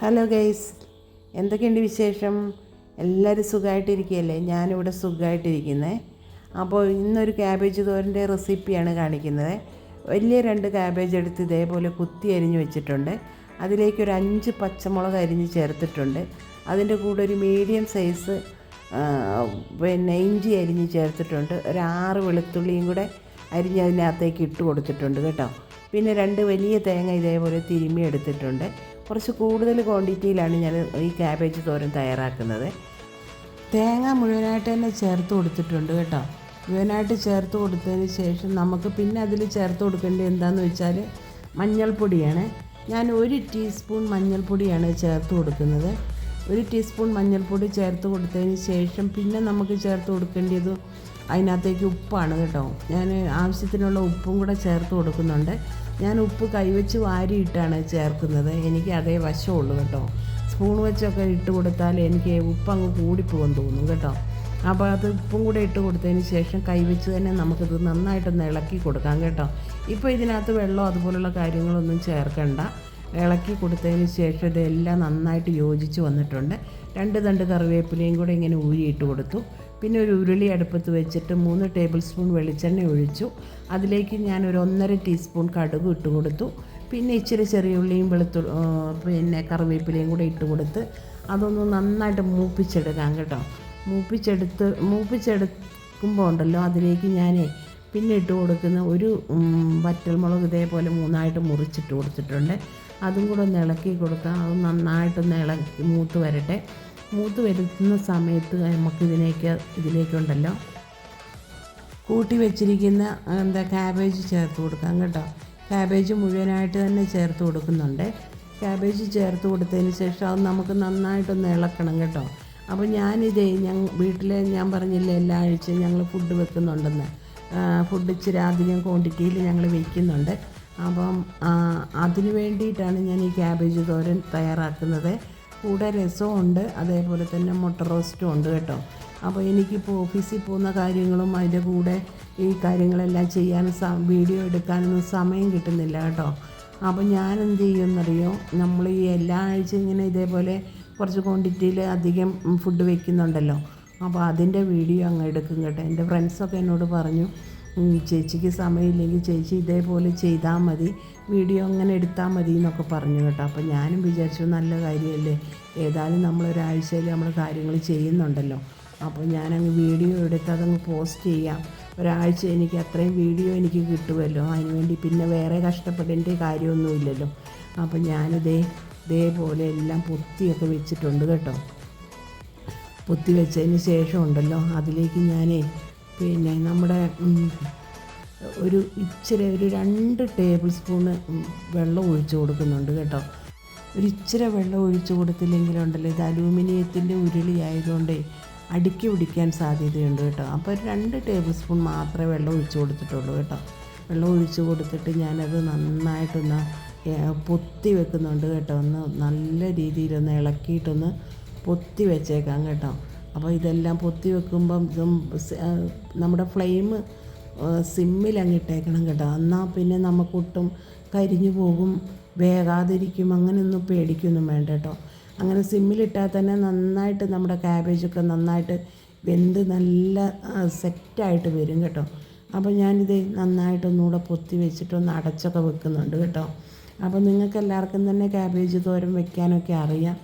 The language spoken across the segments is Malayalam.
ഹലോ ഗൈസ് എന്തൊക്കെയുണ്ട് വിശേഷം? എല്ലാവരും സുഖമായിട്ടിരിക്കുകയല്ലേ ഞാനിവിടെ സുഖമായിട്ടിരിക്കുന്നത് അപ്പോൾ ഇന്നൊരു ക്യാബേജ് തോരന്റെ റെസിപ്പിയാണ് കാണിക്കുന്നത്. വലിയ രണ്ട് ക്യാബേജ് എടുത്ത് ഇതേപോലെ കുത്തി അരിഞ്ഞ് വെച്ചിട്ടുണ്ട്. അതിലേക്ക് ഒരു അഞ്ച് പച്ചമുളക് അരിഞ്ഞ് ചേർത്തിട്ടുണ്ട്. അതിന്റെ കൂടെ ഒരു മീഡിയം സൈസ് പിന്നെ ഇഞ്ചി അരിഞ്ഞ് ചേർത്തിട്ടുണ്ട്. ഒരു ആറ് വെളുത്തുള്ളിയും കൂടെ അരിഞ്ഞ് അതിനകത്തേക്ക് ഇട്ട് കൊടുത്തിട്ടുണ്ട് കേട്ടോ. പിന്നെ രണ്ട് വലിയ തേങ്ങ ഇതേപോലെ തിരുമ്മി എടുത്തിട്ടുണ്ട്. കുറച്ച് കൂടുതൽ ക്വാണ്ടിറ്റിയിലാണ് ഞാൻ ഈ ക്യാബേജ് തോരൻ തയ്യാറാക്കുന്നത്. തേങ്ങ മുഴുവനായിട്ട് തന്നെ ചേർത്ത് കൊടുത്തിട്ടുണ്ട് കേട്ടോ. മുഴുവനായിട്ട് ചേർത്ത് കൊടുത്തതിന് ശേഷം നമുക്ക് പിന്നെ അതിൽ ചേർത്ത് കൊടുക്കേണ്ടത് എന്താണെന്ന് വെച്ചാൽ മഞ്ഞൾപ്പൊടിയാണ്. ഞാൻ ഒരു ടീസ്പൂൺ മഞ്ഞൾപ്പൊടിയാണ് ചേർത്ത് കൊടുക്കുന്നത്. ഒരു ടീസ്പൂൺ മഞ്ഞൾപ്പൊടി ചേർത്ത് കൊടുത്തതിന് ശേഷം പിന്നെ നമുക്ക് ചേർത്ത് കൊടുക്കേണ്ടത് അതിനകത്തേക്ക് ഉപ്പാണ് കേട്ടോ. ഞാൻ ആവശ്യത്തിനുള്ള ഉപ്പും കൂടെ ചേർത്ത് കൊടുക്കുന്നുണ്ട്. ഞാൻ ഉപ്പ് കൈവച്ച് വാരിയിട്ടാണ് ചേർക്കുന്നത്. എനിക്ക് അതേ വശമുള്ളൂ കേട്ടോ. സ്പൂൺ വെച്ചൊക്കെ ഇട്ട് കൊടുത്താൽ എനിക്ക് ഉപ്പ് അങ്ങ് കൂടിപ്പോകാൻ തോന്നും കേട്ടോ. അപ്പോൾ അത് ഉപ്പും കൂടെ ഇട്ട് കൊടുത്തതിന് ശേഷം കൈവച്ച് തന്നെ നമുക്കിത് നന്നായിട്ടൊന്ന് ഇളക്കി കൊടുക്കാം കേട്ടോ. ഇപ്പോൾ ഇതിനകത്ത് വെള്ളം അതുപോലുള്ള കാര്യങ്ങളൊന്നും ചേർക്കണ്ട. ഇളക്കി കൊടുത്തതിന് ശേഷം ഇതെല്ലാം നന്നായിട്ട് യോജിച്ച് വന്നിട്ടുണ്ട്. രണ്ട് തണ്ട് കറിവേപ്പിലയും കൂടെ ഇങ്ങനെ ഊരിയിട്ട് കൊടുത്തു. പിന്നെ ഒരു ഉരുളി അടുപ്പത്ത് വെച്ചിട്ട് മൂന്ന് ടേബിൾ സ്പൂൺ വെളിച്ചെണ്ണ ഒഴിച്ചു. അതിലേക്ക് ഞാൻ ഒരു ഒന്നര ടീസ്പൂൺ കടുക് ഇട്ട് കൊടുത്തു. പിന്നെ ഇച്ചിരി ചെറിയ ഉള്ളിയും വെളുത്തു പിന്നെ കറിവേപ്പിലയും കൂടെ ഇട്ട് കൊടുത്ത് അതൊന്ന് നന്നായിട്ട് മൂപ്പിച്ചെടുക്കാം കേട്ടോ. മൂപ്പിച്ചെടുത്ത് മൂപ്പിച്ചെടുക്കുമ്പോൾ ഉണ്ടല്ലോ അതിലേക്ക് ഞാൻ പിന്നെ ഇട്ട് കൊടുക്കുന്ന ഒരു വറ്റൽമുളക് ഇതേപോലെ മൂന്നായിട്ട് മുറിച്ചിട്ട് കൊടുത്തിട്ടുണ്ട്. അതും കൂടെ ഒന്ന് ഇളക്കി കൊടുക്കാം. അത് നന്നായിട്ടൊന്ന് ഇളക്കി മൂത്ത് വരട്ടെ. മൂത്ത് വരുത്തുന്ന സമയത്ത് നമുക്ക് ഇതിലേക്ക് ഇതിലേക്കുണ്ടല്ലോ. കൂട്ടി വെച്ചിരിക്കുന്ന എന്താ ക്യാബേജ് ചേർത്ത് കൊടുക്കാം കേട്ടോ. ക്യാബേജ് മുഴുവനായിട്ട് തന്നെ ചേർത്ത് കൊടുക്കുന്നുണ്ട്. ക്യാബേജ് ചേർത്ത് കൊടുത്തതിന് ശേഷം അത് നമുക്ക് നന്നായിട്ടൊന്ന് ഇളക്കണം കേട്ടോ. അപ്പോൾ ഞാനിതേ ഞങ്ങൾ വീട്ടിൽ ഞാൻ പറഞ്ഞില്ലേ എല്ലാ ആഴ്ചയും ഞങ്ങൾ ഫുഡ് വെക്കുന്നുണ്ടെന്ന്. ഫുഡ് ഇച്ചിരി അധികം ക്വാണ്ടിറ്റിയിൽ ഞങ്ങൾ വയ്ക്കുന്നുണ്ട് അപ്പം അതിന് വേണ്ടിയിട്ടാണ് ഞാൻ ഈ ക്യാബേജ് തോരൻ തയ്യാറാക്കുന്നത്. കൂടെ രസവും ഉണ്ട് അതേപോലെ തന്നെ മുട്ട റോസ്റ്റും ഉണ്ട് കേട്ടോ. അപ്പോൾ എനിക്കിപ്പോൾ ഓഫീസിൽ പോകുന്ന കാര്യങ്ങളും അതിന്റെ കൂടെ ഈ കാര്യങ്ങളെല്ലാം ചെയ്യാൻ വീഡിയോ എടുക്കാനൊന്നും സമയം കിട്ടുന്നില്ല കേട്ടോ. അപ്പോൾ ഞാൻ എന്ത് ചെയ്യുമെന്നറിയോ? നമ്മൾ ഈ എല്ലാ ആഴ്ചയും ഇങ്ങനെ ഇതേപോലെ കുറച്ച് ക്വാണ്ടിറ്റിയിൽ അധികം ഫുഡ് വെക്കുന്നുണ്ടല്ലോ. അപ്പോൾ അതിന്റെ വീഡിയോ അങ്ങ് എടുക്കും കേട്ടോ. എന്റെ ഫ്രണ്ട്സൊക്കെ എന്നോട് പറഞ്ഞു ചേച്ചിക്ക് സമയമില്ലെങ്കിൽ ചേച്ചി ഇതേപോലെ ചെയ്താൽ മതി വീഡിയോ അങ്ങനെ എടുത്താൽ മതി എന്നൊക്കെ പറഞ്ഞു കേട്ടോ. അപ്പോൾ ഞാനും വിചാരിച്ചു നല്ല കാര്യമല്ലേ ഏതായാലും നമ്മളൊരാഴ്ചയിൽ നമ്മൾ കാര്യങ്ങൾ ചെയ്യുന്നുണ്ടല്ലോ. അപ്പോൾ ഞാനങ്ങ് വീഡിയോ എടുത്ത് അതങ്ങ് പോസ്റ്റ് ചെയ്യാം. ഒരാഴ്ച എനിക്ക് അത്രയും വീഡിയോ എനിക്ക് കിട്ടുമല്ലോ അതിനുവേണ്ടി പിന്നെ വേറെ കഷ്ടപ്പെടേണ്ട കാര്യമൊന്നുമില്ലല്ലോ. അപ്പോൾ ഞാനിതേ ഇതേപോലെ എല്ലാം പൊത്തിയൊക്കെ വെച്ചിട്ടുണ്ട് കേട്ടോ. പൊത്തി വെച്ചതിന് ശേഷം ഉണ്ടല്ലോ അതിലേക്ക് ഞാനേ പിന്നെ നമ്മുടെ ഒരു ഇച്ചിരി ഒരു രണ്ട് ടേബിൾ സ്പൂണ് വെള്ളം ഒഴിച്ചു കൊടുക്കുന്നുണ്ട് കേട്ടോ. ഒരു ഇച്ചിരി വെള്ളം ഒഴിച്ചു കൊടുത്തില്ലെങ്കിലുണ്ടല്ലോ ഇത് അലൂമിനിയത്തിന്റെ ഉരുളി ആയതുകൊണ്ട് അടുക്കി പിടിക്കാൻ സാധ്യതയുണ്ട് കേട്ടോ. അപ്പോൾ ഒരു രണ്ട് ടേബിൾ സ്പൂൺ മാത്രമേ വെള്ളം ഒഴിച്ചു കൊടുത്തിട്ടുള്ളൂ കേട്ടോ. വെള്ളം ഒഴിച്ചു കൊടുത്തിട്ട് ഞാനത് നന്നായിട്ടൊന്ന് പൊത്തി വെക്കുന്നുണ്ട് കേട്ടോ. ഒന്ന് നല്ല രീതിയിലൊന്ന് ഇളക്കിയിട്ടൊന്ന് പൊത്തി വെച്ചേക്കാം കേട്ടോ. അപ്പോൾ ഇതെല്ലാം പൊത്തി വെക്കുമ്പം നമ്മുടെ ഫ്ലെയിം സിമ്മിൽ അങ്ങിട്ടേക്കണം കേട്ടോ. എന്നാൽ പിന്നെ നമുക്കൊട്ടും കരിഞ്ഞു പോകും വേകാതിരിക്കും അങ്ങനെയൊന്നും പേടിക്കൊന്നും വേണ്ട കേട്ടോ. അങ്ങനെ സിമ്മിലിട്ടാൽ തന്നെ നന്നായിട്ട് നമ്മുടെ ക്യാബേജൊക്കെ നന്നായിട്ട് വെന്ത് നല്ല സെറ്റായിട്ട് വരും കേട്ടോ. അപ്പോൾ ഞാനിത് നന്നായിട്ടൊന്നുകൂടെ പൊത്തി വെച്ചിട്ടൊന്ന് അടച്ചൊക്കെ വെക്കുന്നുണ്ട് കേട്ടോ. അപ്പോൾ നിങ്ങൾക്ക് എല്ലാവർക്കും തന്നെ ക്യാബേജ് തോരൻ വെക്കാനൊക്കെ അറിയാം.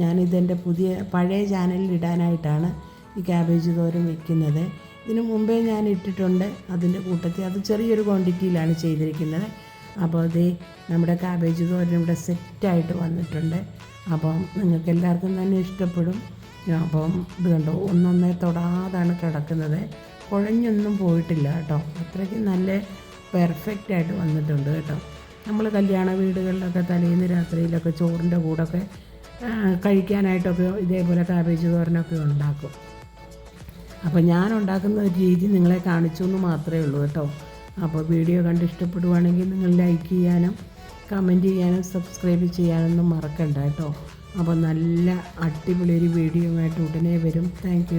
ഞാനിതെന്റെ പുതിയ പഴയ ചാനലിൽ ഇടാനായിട്ടാണ് ഈ ക്യാബേജ് തോരൻ വയ്ക്കുന്നത് ഇതിന് മുമ്പേ ഞാൻ ഇട്ടിട്ടുണ്ട് അതിന്റെ കൂട്ടത്തിൽ. അത് ചെറിയൊരു ക്വാണ്ടിറ്റിയിലാണ് ചെയ്തിരിക്കുന്നത്. അപ്പോൾ അത് നമ്മുടെ കാബേജ് തോരൻ ഇവിടെ സെറ്റായിട്ട് വന്നിട്ടുണ്ട്. അപ്പം നിങ്ങൾക്ക് എല്ലാവർക്കും തന്നെ ഇഷ്ടപ്പെടും. അപ്പം ഇത് കണ്ടോ? ഒന്നൊന്നേ തൊടാതാണ് കിടക്കുന്നത്. കുഴഞ്ഞൊന്നും പോയിട്ടില്ല കേട്ടോ. അത്രയ്ക്ക് നല്ല പെർഫെക്റ്റ് ആയിട്ട് വന്നിട്ടുണ്ട് കേട്ടോ. നമ്മൾ കല്യാണ വീടുകളിലൊക്കെ തലേന്ന് രാത്രിയിലൊക്കെ ചോറിന്റെ കൂടെയൊക്കെ കഴിക്കാനായിട്ടൊക്കെ ഇതേപോലെ കാബേജ് തോരനൊക്കെ ഉണ്ടാക്കും. അപ്പോൾ ഞാൻ ഉണ്ടാക്കുന്ന ഒരു രീതി നിങ്ങളെ കാണിച്ചു എന്ന് മാത്രമേ ഉള്ളൂ കേട്ടോ. അപ്പോൾ വീഡിയോ കണ്ട് ഇഷ്ടപ്പെടുവാണെങ്കിൽ നിങ്ങൾ ലൈക്ക് ചെയ്യാനും കമന്റ് ചെയ്യാനും സബ്സ്ക്രൈബ് ചെയ്യാനൊന്നും മറക്കണ്ട കേട്ടോ. അപ്പോൾ നല്ല അടിപൊളി ഒരു വീഡിയോ ആയിട്ട് ഉടനെ വരും. താങ്ക്